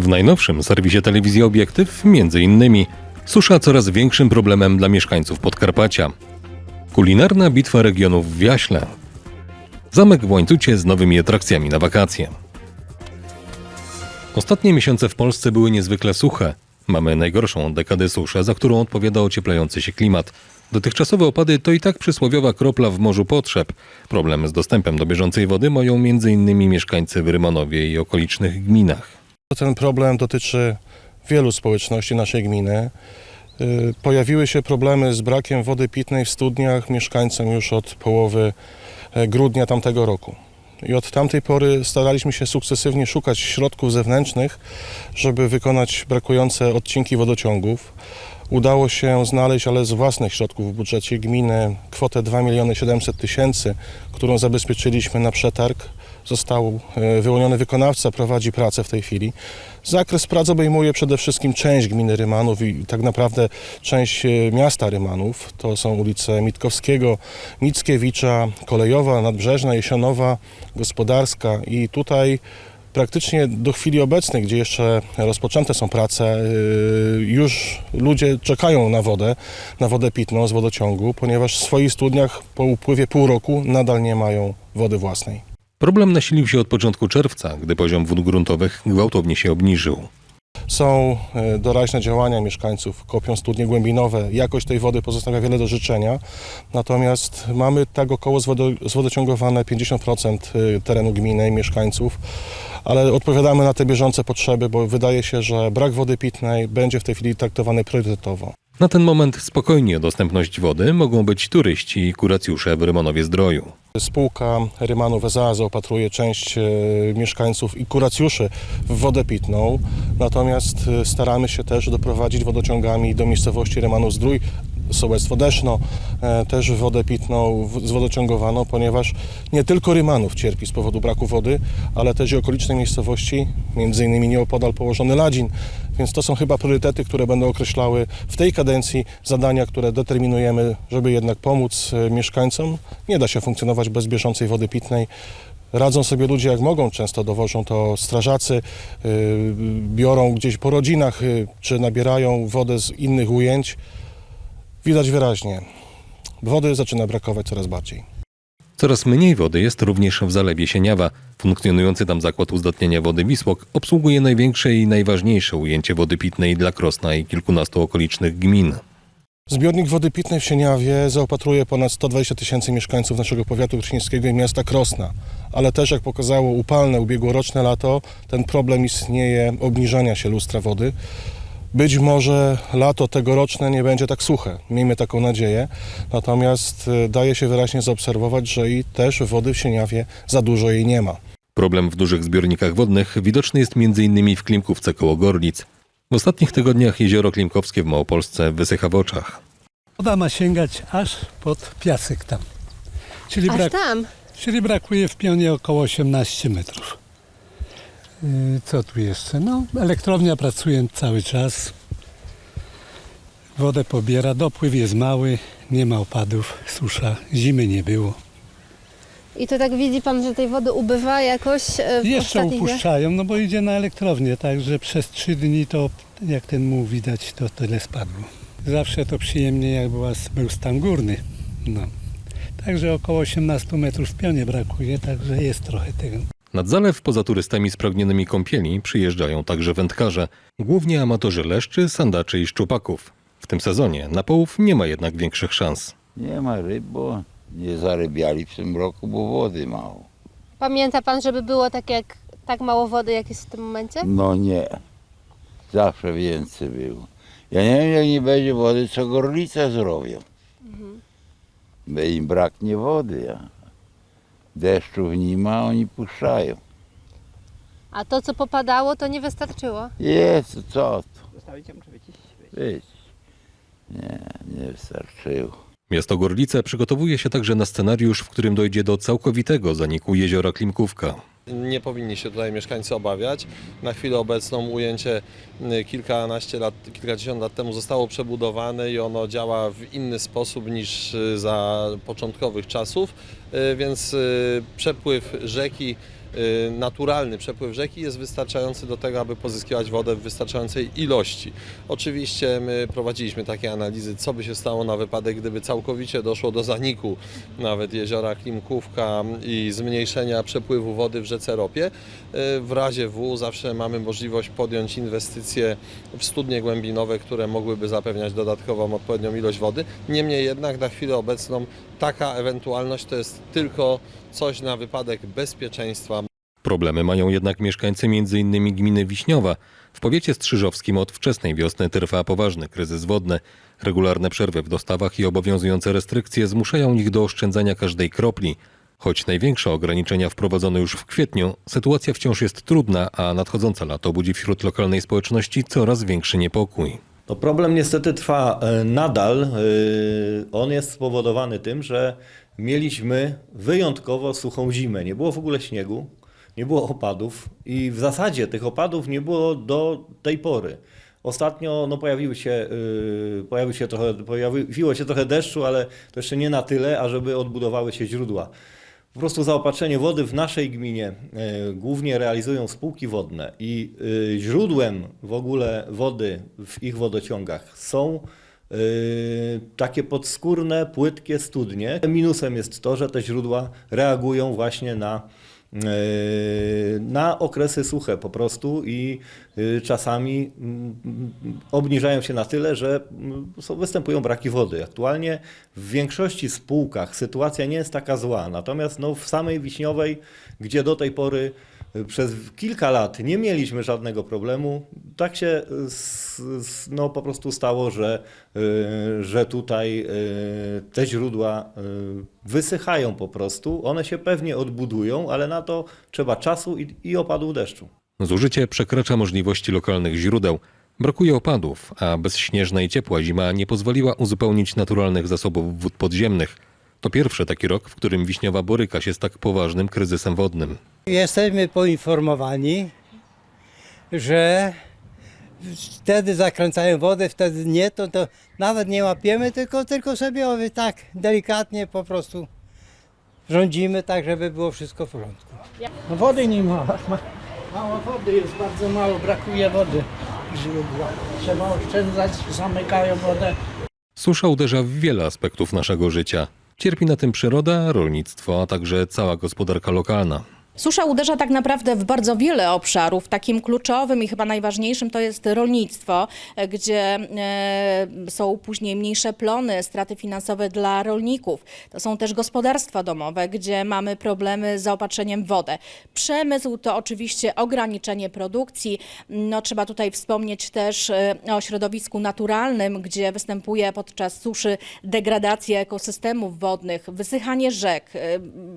W najnowszym serwisie telewizji Obiektyw innymi susza coraz większym problemem dla mieszkańców Podkarpacia. Kulinarna bitwa regionów w Jaśle. Zamek w Łańcucie z nowymi atrakcjami na wakacje. Ostatnie miesiące w Polsce były niezwykle suche. Mamy najgorszą dekadę suszy, za którą odpowiada ocieplający się klimat. Dotychczasowe opady to i tak przysłowiowa kropla w morzu potrzeb. Problem z dostępem do bieżącej wody mają m.in. mieszkańcy w Rymanowie i okolicznych gminach. Ten problem dotyczy wielu społeczności naszej gminy. Y, Pojawiły się problemy z brakiem wody pitnej w studniach mieszkańcom już od połowy e, grudnia tamtego roku. I od tamtej pory staraliśmy się sukcesywnie szukać środków zewnętrznych, żeby wykonać brakujące odcinki wodociągów. Udało się znaleźć, ale z własnych środków w budżecie gminy, kwotę 2 miliony 700 tysięcy, którą zabezpieczyliśmy na przetarg. Został e, wyłoniony wykonawca, prowadzi pracę w tej chwili. Zakres prac obejmuje przede wszystkim część gminy Rymanów i tak naprawdę część e, miasta Rymanów. To są ulice Mitkowskiego, Mickiewicza, Kolejowa, Nadbrzeżna, Jesionowa, Gospodarska i tutaj praktycznie do chwili obecnej, gdzie jeszcze rozpoczęte są prace, yy, już ludzie czekają na wodę, na wodę pitną z wodociągu, ponieważ w swoich studniach po upływie pół roku nadal nie mają wody własnej. Problem nasilił się od początku czerwca, gdy poziom wód gruntowych gwałtownie się obniżył. Są e, doraźne działania mieszkańców, kopią studnie głębinowe. Jakość tej wody pozostawia wiele do życzenia. Natomiast mamy tak około zwodo- zwodociągowane 50% y, terenu gminy i mieszkańców, ale odpowiadamy na te bieżące potrzeby, bo wydaje się, że brak wody pitnej będzie w tej chwili traktowany priorytetowo. Na ten moment spokojnie o dostępność wody mogą być turyści i kuracjusze w Rymanowie Zdroju. Spółka Rymanów SA zaopatruje część e, mieszkańców i kuracjuszy w wodę pitną, natomiast e, staramy się też doprowadzić wodociągami do miejscowości Rymanów Zdrój, sołectwo Deszno, e, też wodę pitną zwodociągowano, ponieważ nie tylko Rymanów cierpi z powodu braku wody, ale też i okoliczne miejscowości, między innymi nieopodal położony Ladzin, więc to są chyba priorytety, które będą określały w tej kadencji zadania, które determinujemy, żeby jednak pomóc e, mieszkańcom. Nie da się funkcjonować bez bieżącej wody pitnej. Radzą sobie ludzie jak mogą, często dowożą to strażacy, yy, biorą gdzieś po rodzinach, czy nabierają wodę z innych ujęć. Widać wyraźnie, wody zaczyna brakować coraz bardziej. Coraz mniej wody jest również w zalewie Sieniawa. Funkcjonujący tam zakład uzdatniania wody Wisłok obsługuje największe i najważniejsze ujęcie wody pitnej dla Krosna i kilkunastu okolicznych gmin. Zbiornik wody pitnej w Sieniawie zaopatruje ponad 120 tysięcy mieszkańców naszego powiatu krzyńskiego i miasta Krosna. Ale też, jak pokazało upalne ubiegłoroczne lato, ten problem istnieje obniżania się lustra wody. Być może lato tegoroczne nie będzie tak suche, miejmy taką nadzieję. Natomiast y, daje się wyraźnie zaobserwować, że i też wody w Sieniawie za dużo jej nie ma. Problem w dużych zbiornikach wodnych widoczny jest m.in. w Klimkówce koło Gorlic. W ostatnich tygodniach jezioro Klimkowskie w Małopolsce wysycha w oczach. Woda ma sięgać aż pod piasek tam. Czyli, Aż brak, tam. czyli brakuje w pionie około 18 metrów. Yy, Co tu jeszcze? No, elektrownia pracuje cały czas. Wodę pobiera, dopływ jest mały, nie ma opadów, susza, zimy nie było. I to tak widzi pan, że tej wody ubywa jakoś e, w Jeszcze upuszczają, no bo idzie na elektrownię, także przez trzy dni to, jak ten muł widać, to tyle spadło. Zawsze to przyjemnie, jak była, był stan górny. No. Także około 18 metrów w pionie brakuje, także jest trochę tego. Nad zalew poza turystami spragnionymi kąpieli przyjeżdżają także wędkarze, głównie amatorzy leszczy, sandaczy i szczupaków. W tym sezonie na połów nie ma jednak większych szans. Nie ma ryb, bo nie zarybiali w tym roku, bo wody mało. Pamięta pan, żeby było tak jak tak mało wody, jak jest w tym momencie? No nie. Zawsze więcej było. Ja nie wiem, jak nie będzie wody, co gorlice zrobią. Bo im braknie wody. Ja. Deszczów nie ma, oni puszczają. A to, co popadało, to nie wystarczyło. Jest, co to? Zostawić wyczyścić. Nie, nie wystarczyło. Miasto Gorlice przygotowuje się także na scenariusz, w którym dojdzie do całkowitego zaniku jeziora Klimkówka. Nie powinni się tutaj mieszkańcy obawiać. Na chwilę obecną ujęcie y, kilkanaście lat, kilkadziesiąt lat temu zostało przebudowane i ono działa w inny sposób niż y, za początkowych czasów, Y, więc przepływ rzeki naturalny przepływ rzeki jest wystarczający do tego, aby pozyskiwać wodę w wystarczającej ilości. Oczywiście my prowadziliśmy takie analizy, co by się stało na wypadek, gdyby całkowicie doszło do zaniku nawet jeziora Klimkówka i zmniejszenia przepływu wody w rzece Ropie. Y, W razie W zawsze mamy możliwość podjąć inwestycje w studnie głębinowe, które mogłyby zapewniać dodatkową odpowiednią ilość wody. Niemniej jednak na chwilę obecną taka ewentualność to jest tylko coś na wypadek bezpieczeństwa Problemy mają jednak mieszkańcy m.in. gminy Wiśniowa. W powiecie strzyżowskim od wczesnej wiosny trwa poważny kryzys wodny. Regularne przerwy w dostawach i obowiązujące restrykcje zmuszają ich do oszczędzania każdej kropli. Choć największe ograniczenia wprowadzono już w kwietniu, sytuacja wciąż jest trudna, a nadchodzące lato budzi wśród lokalnej społeczności coraz większy niepokój. No problem niestety trwa e, nadal. E, On jest spowodowany tym, że mieliśmy wyjątkowo suchą zimę. Nie było w ogóle śniegu, nie było opadów i w zasadzie tych opadów nie było do tej pory. Ostatnio no, pojawiły się, y, pojawił się trochę, pojawiło się trochę deszczu, ale to jeszcze nie na tyle, ażeby odbudowały się źródła. Po prostu zaopatrzenie wody w naszej gminie e, głównie realizują spółki wodne i e, źródłem w ogóle wody w ich wodociągach są takie podskórne, płytkie studnie. Minusem jest to, że te źródła reagują właśnie na, e, na okresy suche po prostu i e, czasami mm, obniżają się na tyle, że mm, są, występują braki wody. Aktualnie w większości spółkach sytuacja nie jest taka zła, natomiast no, w samej Wiśniowej, gdzie do tej pory przez kilka lat nie mieliśmy żadnego problemu, tak się s- no, po prostu stało, że, y, że tutaj y, te źródła wysychają po prostu. One się pewnie odbudują, ale na to trzeba czasu i, i deszczu. Zużycie przekracza możliwości lokalnych źródeł. Brakuje opadów, a bezśnieżna i ciepła zima nie pozwoliła uzupełnić naturalnych zasobów wód podziemnych. To pierwszy taki rok, w którym Wiśniowa boryka się z tak poważnym kryzysem wodnym. Jesteśmy poinformowani, że wtedy zakręcają wodę, wtedy nie, to, to nawet nie łapiemy, tylko, tylko sobie tak delikatnie po prostu rządzimy tak, żeby było wszystko w porządku. No wody nie ma. ma. Mało wody jest, bardzo mało, brakuje wody źródła. Trzeba oszczędzać, zamykają wodę. Susza uderza w wiele aspektów naszego życia. Cierpi na tym przyroda, rolnictwo, a także cała gospodarka lokalna. Susza uderza tak naprawdę w bardzo wiele obszarów. Takim kluczowym i chyba najważniejszym to jest rolnictwo, e, gdzie e, są później mniejsze plony, straty finansowe dla rolników. To są też gospodarstwa domowe, gdzie mamy problemy z zaopatrzeniem w wodę. Przemysł to oczywiście ograniczenie produkcji. No, trzeba tutaj wspomnieć też e, o środowisku naturalnym, gdzie występuje podczas suszy degradacja ekosystemów wodnych, wysychanie rzek.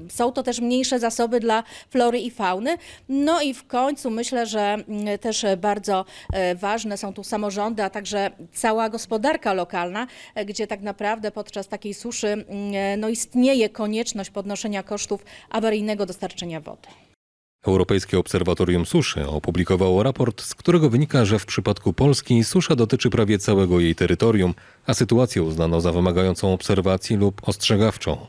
Są to też mniejsze zasoby dla flory i fauny. No i w końcu myślę, że mm, też bardzo e, ważne są tu samorządy, a także cała gospodarka lokalna, e, gdzie tak naprawdę podczas takiej suszy mm, e, no istnieje konieczność podnoszenia kosztów awaryjnego dostarczenia wody. Europejskie Obserwatorium Suszy opublikowało raport, z którego wynika, że w przypadku Polski susza dotyczy prawie całego jej terytorium, a sytuację uznano za wymagającą obserwacji lub ostrzegawczą.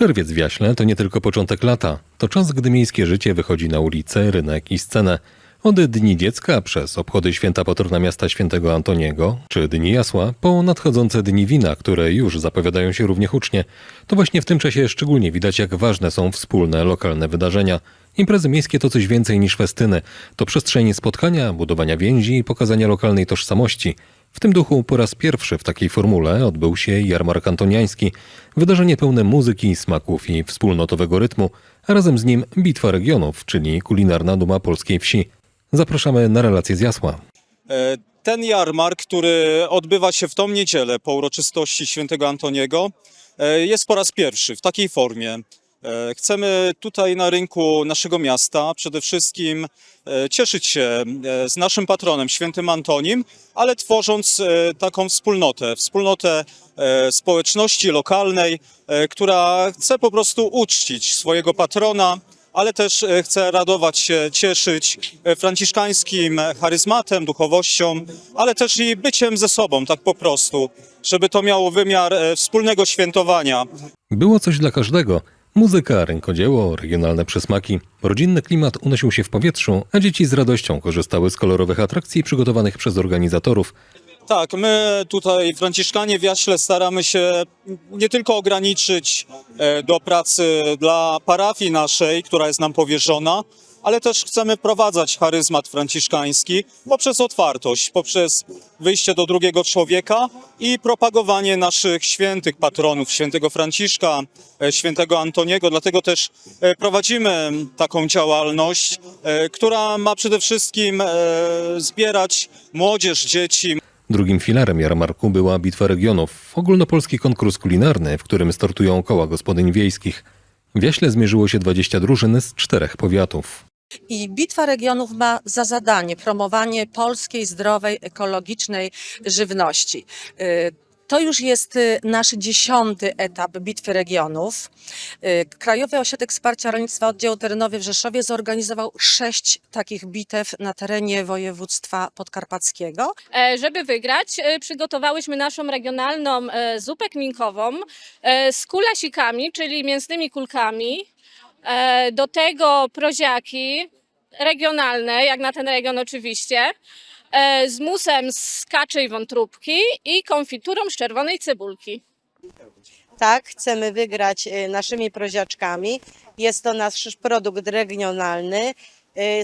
Czerwiec w Jaśle to nie tylko początek lata. To czas, gdy miejskie życie wychodzi na ulicę, rynek i scenę. Od Dni Dziecka przez obchody święta patrona miasta świętego Antoniego, czy Dni Jasła, po nadchodzące Dni Wina, które już zapowiadają się równie hucznie, to właśnie w tym czasie szczególnie widać, jak ważne są wspólne, lokalne wydarzenia. Imprezy miejskie to coś więcej niż festyny. To przestrzeń spotkania, budowania więzi i pokazania lokalnej tożsamości. W tym duchu po raz pierwszy w takiej formule odbył się jarmark antoniański. Wydarzenie pełne muzyki, smaków i wspólnotowego rytmu, a razem z nim bitwa regionów, czyli kulinarna duma polskiej wsi. Zapraszamy na relację z Jasła. E, Ten jarmark, który odbywa się w tą niedzielę po uroczystości świętego Antoniego, e, jest po raz pierwszy w takiej formie. E, Chcemy tutaj na rynku naszego miasta przede wszystkim e, cieszyć się e, z naszym patronem, świętym Antonim, ale tworząc taką wspólnotę, wspólnotę społeczności lokalnej, która chce po prostu uczcić swojego patrona, ale też chce radować się, cieszyć franciszkańskim charyzmatem, duchowością, ale też i byciem ze sobą, tak po prostu, żeby to miało wymiar wspólnego świętowania. Było coś dla każdego. Muzyka, rękodzieło, regionalne przysmaki, rodzinny klimat unosił się w powietrzu, a dzieci z radością korzystały z kolorowych atrakcji przygotowanych przez organizatorów. Tak, my tutaj, Franciszkanie w Jaśle, staramy się nie tylko ograniczyć e, do pracy dla parafii naszej, która jest nam powierzona, ale też chcemy wprowadzać charyzmat franciszkański poprzez otwartość, poprzez wyjście do drugiego człowieka i propagowanie naszych świętych patronów, świętego Franciszka, e, świętego Antoniego. Dlatego też e, prowadzimy taką działalność, e, która ma przede wszystkim zbierać młodzież, dzieci, Drugim filarem jarmarku była Bitwa Regionów, ogólnopolski konkurs kulinarny, w którym startują koła gospodyń wiejskich. W Jaśle zmierzyło się 20 drużyn z czterech powiatów. I Bitwa Regionów ma za zadanie promowanie polskiej, zdrowej, ekologicznej żywności. Y, To już jest y, nasz dziesiąty etap Bitwy Regionów. Y, Krajowy Ośrodek Wsparcia Rolnictwa Oddział Terenowy w Rzeszowie zorganizował sześć takich bitew na terenie województwa podkarpackiego. E, Żeby wygrać, przygotowałyśmy naszą regionalną e, zupę kminkową e, z kulasikami, czyli mięsnymi kulkami. E, Do tego proziaki regionalne, jak na ten region oczywiście, e, z musem z kaczej wątróbki i konfiturą z czerwonej cebulki. Tak, chcemy wygrać y, naszymi proziaczkami. Jest to nasz produkt regionalny.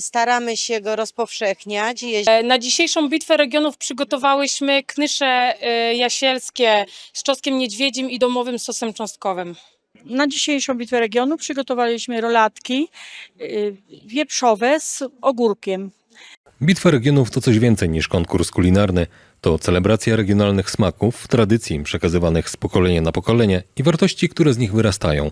Staramy się go rozpowszechniać. E, Na dzisiejszą bitwę regionów przygotowałyśmy knysze e, jasielskie z czosnkiem niedźwiedzim i domowym sosem cząstkowym. Na dzisiejszą bitwę regionu przygotowaliśmy rolatki y, wieprzowe z ogórkiem. Bitwa Regionów to coś więcej niż konkurs kulinarny. To celebracja regionalnych smaków, tradycji przekazywanych z pokolenia na pokolenie i wartości, które z nich wyrastają.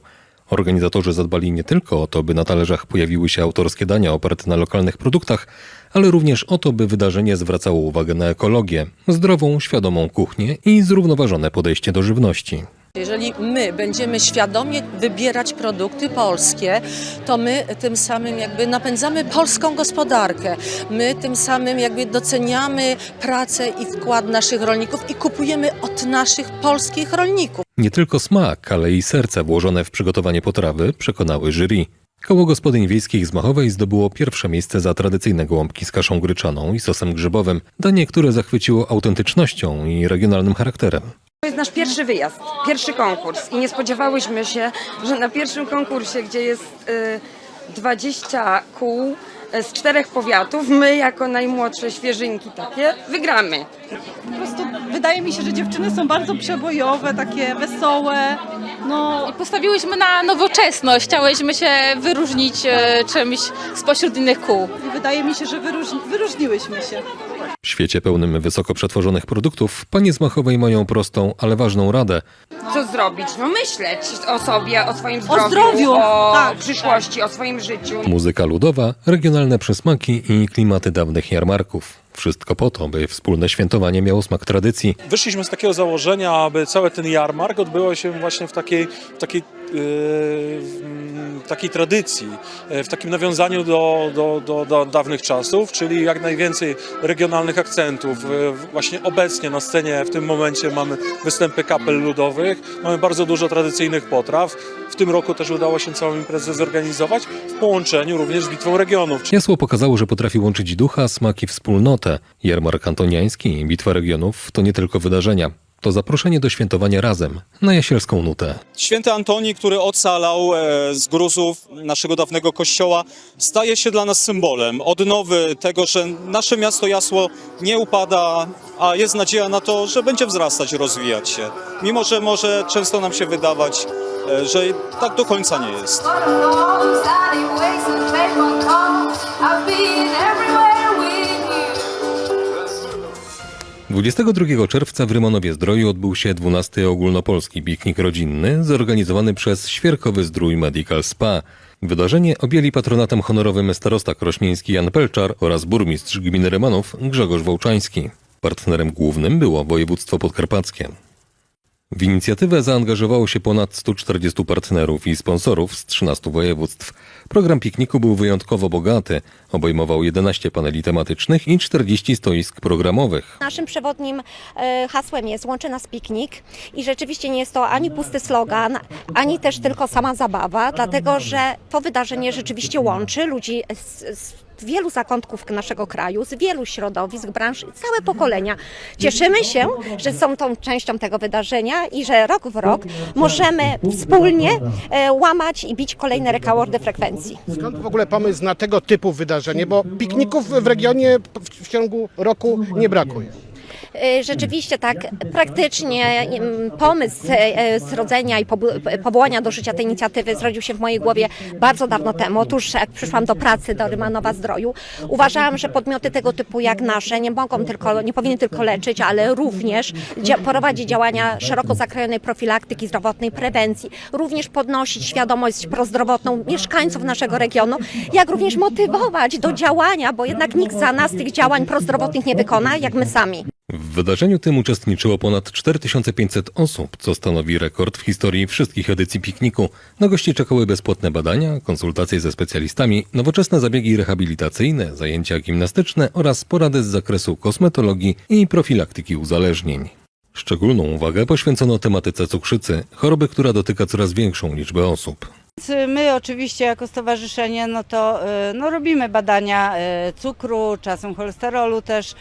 Organizatorzy zadbali nie tylko o to, by na talerzach pojawiły się autorskie dania oparte na lokalnych produktach, ale również o to, by wydarzenie zwracało uwagę na ekologię, zdrową, świadomą kuchnię i zrównoważone podejście do żywności. Jeżeli my będziemy świadomie wybierać produkty polskie, to my tym samym jakby napędzamy polską gospodarkę. My tym samym jakby doceniamy pracę i wkład naszych rolników i kupujemy od naszych polskich rolników. Nie tylko smak, ale i serce włożone w przygotowanie potrawy przekonały jury. Koło gospodyń wiejskich z Machowej zdobyło pierwsze miejsce za tradycyjne gołąbki z kaszą gryczaną i sosem grzybowym, danie, które zachwyciło autentycznością i regionalnym charakterem. To jest nasz pierwszy wyjazd, pierwszy konkurs i nie spodziewałyśmy się, że na pierwszym konkursie, gdzie jest y, 20 kół y, z czterech powiatów, my jako najmłodsze świeżynki takie wygramy. Po prostu wydaje mi się, że dziewczyny są bardzo przebojowe, takie wesołe. No, I postawiłyśmy na nowoczesność, chciałyśmy się wyróżnić e, czymś spośród innych kół. i wydaje mi się, że wyróżni, wyróżniłyśmy się. W świecie pełnym wysoko przetworzonych produktów panie z Machowej mają prostą, ale ważną radę. Co zrobić? No myśleć o sobie, o swoim zdrowiu, zdrowiu, o tak, przyszłości, o swoim życiu. Muzyka ludowa, regionalne przysmaki i klimaty dawnych jarmarków. Wszystko po to, by wspólne świętowanie miało smak tradycji. Wyszliśmy z takiego założenia, aby cały ten jarmark odbywał się właśnie w takiej, w takiej, takiej tradycji, yy, w takim nawiązaniu do, do, do, do dawnych czasów, czyli jak najwięcej regionalnych akcentów. Yy, Właśnie obecnie na scenie w tym momencie mamy występy kapel ludowych, mamy bardzo dużo tradycyjnych potraw. W tym roku też udało się całą imprezę zorganizować w połączeniu również z Bitwą Regionów. Jasło pokazało, że potrafi łączyć ducha, smak i wspólnotę. Jarmark antoniański i Bitwa Regionów to nie tylko wydarzenia. To zaproszenie do świętowania razem, na jasielską nutę. Święty Antoni, który ocalał e, z gruzów naszego dawnego kościoła, staje się dla nas symbolem odnowy tego, że nasze miasto Jasło nie upada, a jest nadzieja na to, że będzie wzrastać, rozwijać się. Mimo, że może często nam się wydawać, e, że tak do końca nie jest. 22 czerwca w Rymonowie Zdroju odbył się 12 ogólnopolski piknik rodzinny zorganizowany przez Świerkowy Zdrój Medical Spa. Wydarzenie objęli patronatem honorowym starosta krośnieński Jan Pelczar oraz burmistrz gminy Rymanów Grzegorz Wołczański. Partnerem głównym było województwo podkarpackie. W inicjatywę zaangażowało się ponad 140 partnerów i sponsorów z 13 województw. Program pikniku był wyjątkowo bogaty. Obejmował 11 paneli tematycznych i 40 stoisk programowych. Naszym przewodnim e, hasłem jest Łączy nas piknik i rzeczywiście nie jest to ani pusty slogan, ani też tylko sama zabawa, dlatego że to wydarzenie rzeczywiście łączy ludzi z, z wielu zakątków naszego kraju, z wielu środowisk, branż, całe pokolenia. Cieszymy się, że są tą częścią tego wydarzenia i że rok w rok możemy wspólnie e, łamać i bić kolejne rekordy frekwencji. Skąd w ogóle pomysł na tego typu wydarzenie? Bo pikników w regionie w ciągu roku nie brakuje. E, Rzeczywiście tak, praktycznie pomysł e, zrodzenia i powołania do życia tej inicjatywy zrodził się w mojej głowie bardzo dawno temu. Otóż jak przyszłam do pracy do Rymanowa Zdroju, uważałam, że podmioty tego typu jak nasze nie mogą tylko, nie powinny tylko leczyć, ale również prowadzić działania szeroko zakrojonej profilaktyki zdrowotnej, prewencji, również podnosić świadomość prozdrowotną mieszkańców naszego regionu, jak również motywować do działania, bo jednak nikt za nas tych działań prozdrowotnych nie wykona, jak my sami. W wydarzeniu tym uczestniczyło ponad 4500 osób, co stanowi rekord w historii wszystkich edycji pikniku. Na gości czekały bezpłatne badania, konsultacje ze specjalistami, nowoczesne zabiegi rehabilitacyjne, zajęcia gimnastyczne oraz porady z zakresu kosmetologii i profilaktyki uzależnień. Szczególną uwagę poświęcono tematyce cukrzycy, choroby, która dotyka coraz większą liczbę osób. My oczywiście jako stowarzyszenie no to y, no robimy badania y, cukru, czasem cholesterolu też, y,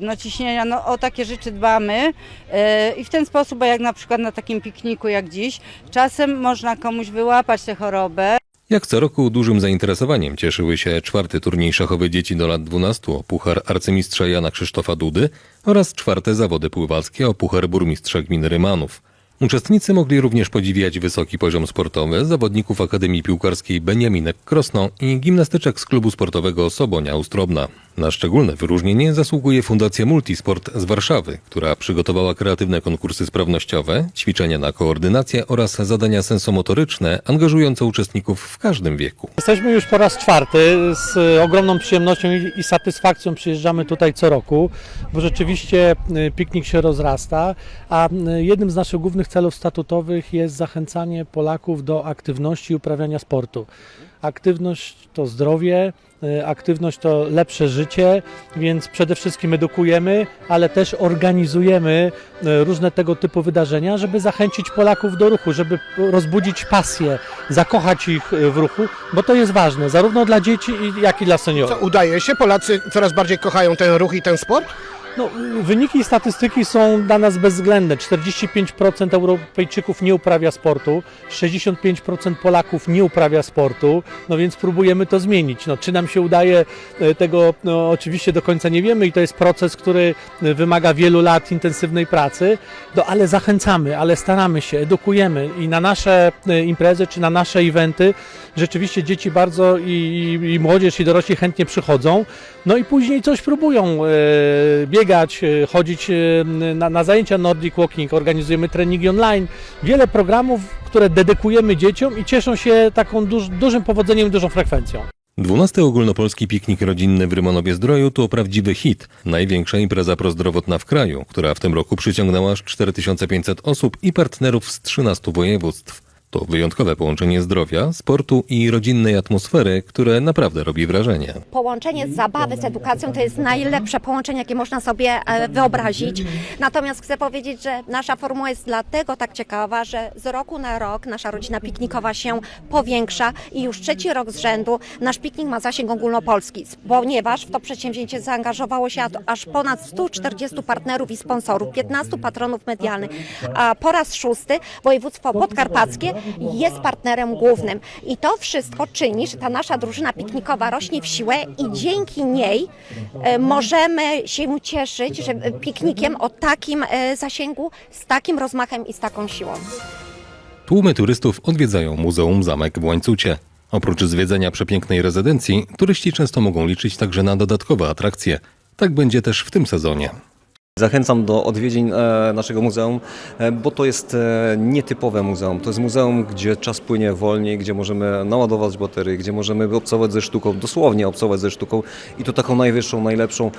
no ciśnienia, no o takie rzeczy dbamy y, i w ten sposób, bo jak na przykład na takim pikniku jak dziś, czasem można komuś wyłapać tę chorobę. Jak co roku dużym zainteresowaniem cieszyły się czwarty turniej szachowy dzieci do lat 12 o Puchar Arcymistrza Jana Krzysztofa Dudy oraz czwarte zawody pływackie o Puchar Burmistrza Gminy Rymanów. Uczestnicy mogli również podziwiać wysoki poziom sportowy zawodników Akademii Piłkarskiej Beniaminek Krosno i gimnastyczek z klubu sportowego Sobonia Ustrobna. Na szczególne wyróżnienie zasługuje Fundacja Multisport z Warszawy, która przygotowała kreatywne konkursy sprawnościowe, ćwiczenia na koordynację oraz zadania sensomotoryczne angażujące uczestników w każdym wieku. Jesteśmy już po raz czwarty. Z ogromną przyjemnością i, satysfakcją przyjeżdżamy tutaj co roku, bo rzeczywiście y, piknik się rozrasta, a jednym z naszych głównych celów statutowych jest zachęcanie Polaków do aktywności i uprawiania sportu. Aktywność to zdrowie, aktywność to lepsze życie, więc przede wszystkim edukujemy, ale też organizujemy y, różne tego typu wydarzenia, żeby zachęcić Polaków do ruchu, żeby rozbudzić pasję, zakochać ich y, w ruchu, bo to jest ważne, zarówno dla dzieci, jak i dla seniorów. Co, udaje się? Polacy coraz bardziej kochają ten ruch i ten sport? No, wyniki i statystyki są dla nas bezwzględne. 45% Europejczyków nie uprawia sportu, 65% Polaków nie uprawia sportu, no więc próbujemy to zmienić. No, czy nam się udaje e, tego, no, oczywiście do końca nie wiemy i to jest proces, który e, wymaga wielu lat intensywnej pracy, no, ale zachęcamy, ale staramy się, edukujemy i na nasze e, imprezy czy na nasze eventy rzeczywiście dzieci bardzo i, i, młodzież i dorośli chętnie przychodzą, no i później coś próbują e, biegać, e, chodzić e, na, na zajęcia Nordic Walking, organizujemy treningi online, wiele programów, które dedykujemy dzieciom i cieszą się taką duż, dużym powodzeniem dużą frekwencją. 12 ogólnopolski piknik rodzinny w Rymanowie Zdroju to prawdziwy hit. Największa impreza prozdrowotna w kraju, która w tym roku przyciągnęła aż 4500 osób i partnerów z 13 województw. To wyjątkowe połączenie zdrowia, sportu i rodzinnej atmosfery, które naprawdę robi wrażenie. Połączenie zabawy z edukacją to jest najlepsze połączenie, jakie można sobie e, wyobrazić. Natomiast chcę powiedzieć, że nasza formuła jest dlatego tak ciekawa, że z roku na rok nasza rodzina piknikowa się powiększa i już trzeci rok z rzędu nasz piknik ma zasięg ogólnopolski, ponieważ w to przedsięwzięcie zaangażowało się aż ponad 140 partnerów i sponsorów, 15 patronów medialnych, a po raz szósty województwo podkarpackie jest partnerem głównym. I to wszystko czyni, że ta nasza drużyna piknikowa rośnie w siłę i dzięki niej e, możemy się cieszyć że piknikiem o takim e, zasięgu, z takim rozmachem i z taką siłą. Tłumy turystów odwiedzają Muzeum Zamek w Łańcucie. Oprócz zwiedzenia przepięknej rezydencji, turyści często mogą liczyć także na dodatkowe atrakcje. Tak będzie też w tym sezonie. Zachęcam do odwiedzin e, naszego muzeum, e, bo to jest e, nietypowe muzeum. To jest muzeum, gdzie czas płynie wolniej, gdzie możemy naładować baterie, gdzie możemy obcować ze sztuką, dosłownie obcować ze sztuką i to taką najwyższą, najlepszą,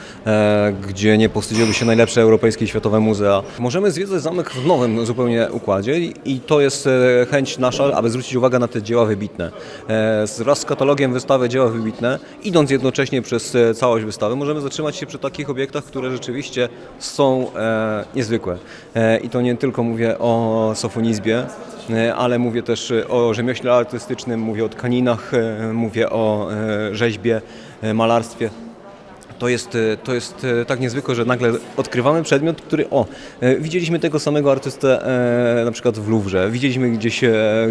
gdzie nie postydziłyby się najlepsze europejskie i światowe muzea. Możemy zwiedzać zamek w nowym zupełnie układzie i- to jest chęć nasza, aby zwrócić uwagę na te dzieła wybitne. Wraz z katalogiem wystawy dzieła wybitne, idąc jednocześnie przez całość wystawy, możemy zatrzymać się przy takich obiektach, które rzeczywiście są e, niezwykłe. E, I to nie tylko mówię o sofonizbie, e, ale mówię też o rzemiośle artystycznym, mówię o tkaninach, mówię o rzeźbie, malarstwie. To jest, to jest tak niezwykłe, że nagle odkrywamy przedmiot, który, o, widzieliśmy tego samego artystę e, na przykład w Louvre, widzieliśmy gdzieś,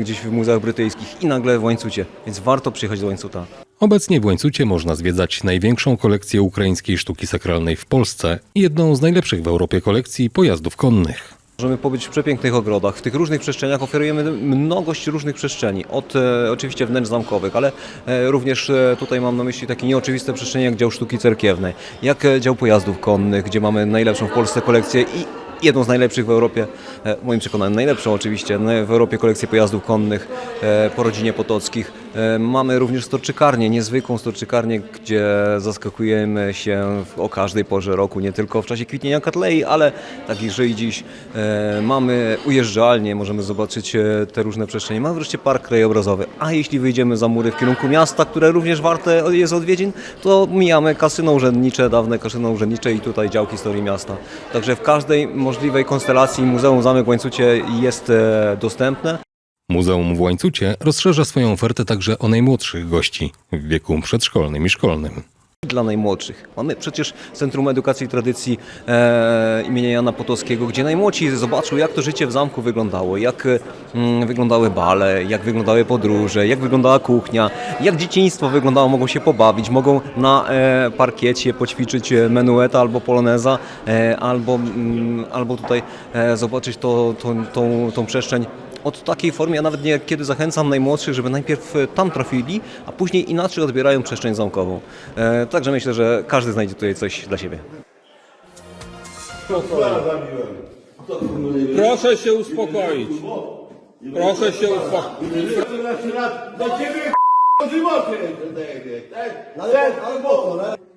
gdzieś w muzeach brytyjskich i nagle w Łańcucie, więc warto przyjechać do Łańcuta. Obecnie w Łańcucie można zwiedzać największą kolekcję ukraińskiej sztuki sakralnej w Polsce i jedną z najlepszych w Europie kolekcji pojazdów konnych. Możemy pobyć w przepięknych ogrodach. W tych różnych przestrzeniach oferujemy mnogość różnych przestrzeni. Od e, oczywiście wnętrz zamkowych, ale e, również e, tutaj mam na myśli takie nieoczywiste przestrzenie jak dział sztuki cerkiewnej, jak e, dział pojazdów konnych, gdzie mamy najlepszą w Polsce kolekcję i jedną z najlepszych w Europie, e, moim przekonaniu najlepszą oczywiście, no, w Europie kolekcję pojazdów konnych e, po rodzinie Potockich. E, Mamy również storczykarnię, niezwykłą storczykarnię, gdzie zaskakujemy się o każdej porze roku, nie tylko w czasie kwitnienia katlei, ale także i dziś. E, Mamy ujeżdżalnie, możemy zobaczyć e, te różne przestrzenie. Mamy wreszcie park krajobrazowy, a jeśli wyjdziemy za mury w kierunku miasta, które również warte jest odwiedzin, to mijamy kasyno urzędnicze, dawne kasyno urzędnicze i tutaj dział historii miasta. Także w każdej możliwej konstelacji Muzeum Zamek Łańcucie jest dostępne. Muzeum w Łańcucie rozszerza swoją ofertę także o najmłodszych gości w wieku przedszkolnym i szkolnym. Dla najmłodszych. Mamy przecież Centrum Edukacji i Tradycji e, imienia Jana Potockiego, gdzie najmłodsi zobaczą, jak to życie w zamku wyglądało, jak mm, wyglądały bale, jak wyglądały podróże, jak wyglądała kuchnia, jak dzieciństwo wyglądało, mogą się pobawić, mogą na e, parkiecie poćwiczyć e, menueta albo poloneza, e, albo, mm, albo tutaj e, zobaczyć to, to, tą, tą przestrzeń od takiej formy, ja nawet niekiedy zachęcam najmłodszych, żeby najpierw e, tam trafili, a później inaczej odbierają przestrzeń zamkową. E, także myślę, że każdy znajdzie tutaj coś dla siebie. Proszę się uspokoić. Proszę się uspokoić. Do ciebie żywoty tak? W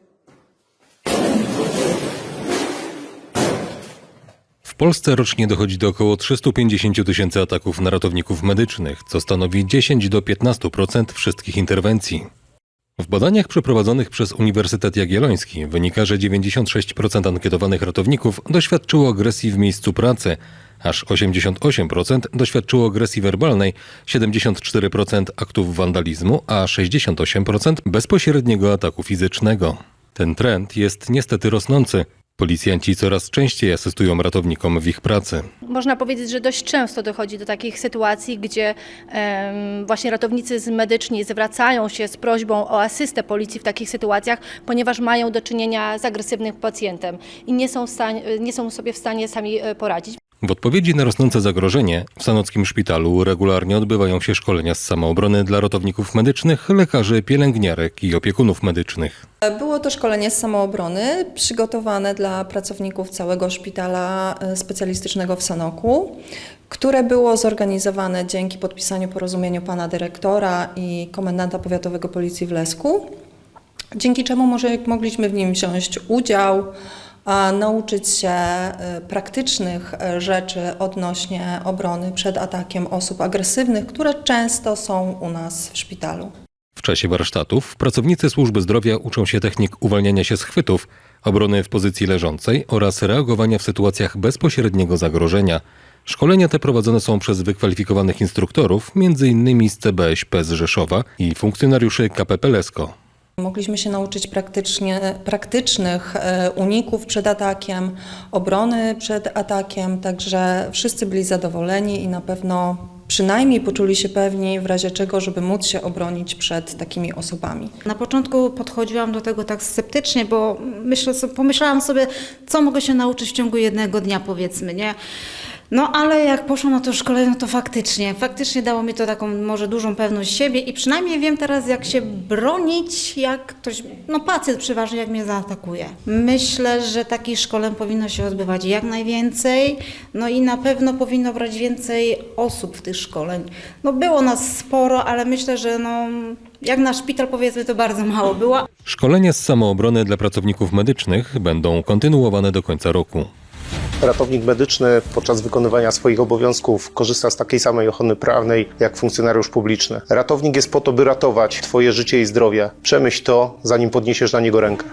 Polsce rocznie dochodzi do około 350 tysięcy ataków na ratowników medycznych, co stanowi 10 do 15% wszystkich interwencji. W badaniach przeprowadzonych przez Uniwersytet Jagielloński wynika, że 96% ankietowanych ratowników doświadczyło agresji w miejscu pracy, aż 88% doświadczyło agresji werbalnej, 74% aktów wandalizmu, a 68% bezpośredniego ataku fizycznego. Ten trend jest niestety rosnący. Policjanci coraz częściej asystują ratownikom w ich pracy. Można powiedzieć, że dość często dochodzi do takich sytuacji, gdzie właśnie ratownicy z medyczni zwracają się z prośbą o asystę policji w takich sytuacjach, ponieważ mają do czynienia z agresywnym pacjentem i nie są, stanie, nie są sobie w stanie sami e, poradzić. W odpowiedzi na rosnące zagrożenie w Sanockim Szpitalu regularnie odbywają się szkolenia z samoobrony dla ratowników medycznych, lekarzy, pielęgniarek i opiekunów medycznych. Było to szkolenie z samoobrony przygotowane dla pracowników całego szpitala e, specjalistycznego w Sanoku, które było zorganizowane dzięki podpisaniu porozumienia pana dyrektora i komendanta powiatowego policji w Lesku, dzięki czemu może, mogliśmy w nim wziąć udział, nauczyć się e, praktycznych e, rzeczy odnośnie obrony przed atakiem osób agresywnych, które często są u nas w szpitalu. W czasie warsztatów pracownicy służby zdrowia uczą się technik uwalniania się z chwytów, obrony w pozycji leżącej oraz reagowania w sytuacjach bezpośredniego zagrożenia. Szkolenia te prowadzone są przez wykwalifikowanych instruktorów, m.in. z CBŚP z Rzeszowa i funkcjonariuszy KPP Lesko. Mogliśmy się nauczyć praktycznie, praktycznych e, uników przed atakiem, obrony przed atakiem, także wszyscy byli zadowoleni i na pewno przynajmniej poczuli się pewni w razie czego, żeby móc się obronić przed takimi osobami. Na początku podchodziłam do tego tak sceptycznie, bo myślę, pomyślałam sobie, co mogę się nauczyć w ciągu jednego dnia, powiedzmy, nie? No ale jak poszłam na to szkolenie, no to faktycznie, faktycznie dało mi to taką może dużą pewność siebie i przynajmniej wiem teraz jak się bronić, jak ktoś, no pacjent przeważnie jak mnie zaatakuje. Myślę, że takich szkoleń powinno się odbywać jak najwięcej, no i na pewno powinno brać więcej osób w tych szkoleń. No było nas sporo, ale myślę, że no jak na szpital powiedzmy to bardzo mało było, Szkolenia z samoobrony dla pracowników medycznych będą kontynuowane do końca roku. Ratownik medyczny podczas wykonywania swoich obowiązków korzysta z takiej samej ochrony prawnej jak funkcjonariusz publiczny. Ratownik jest po to, by ratować Twoje życie i zdrowie. Przemyśl to, zanim podniesiesz na niego rękę.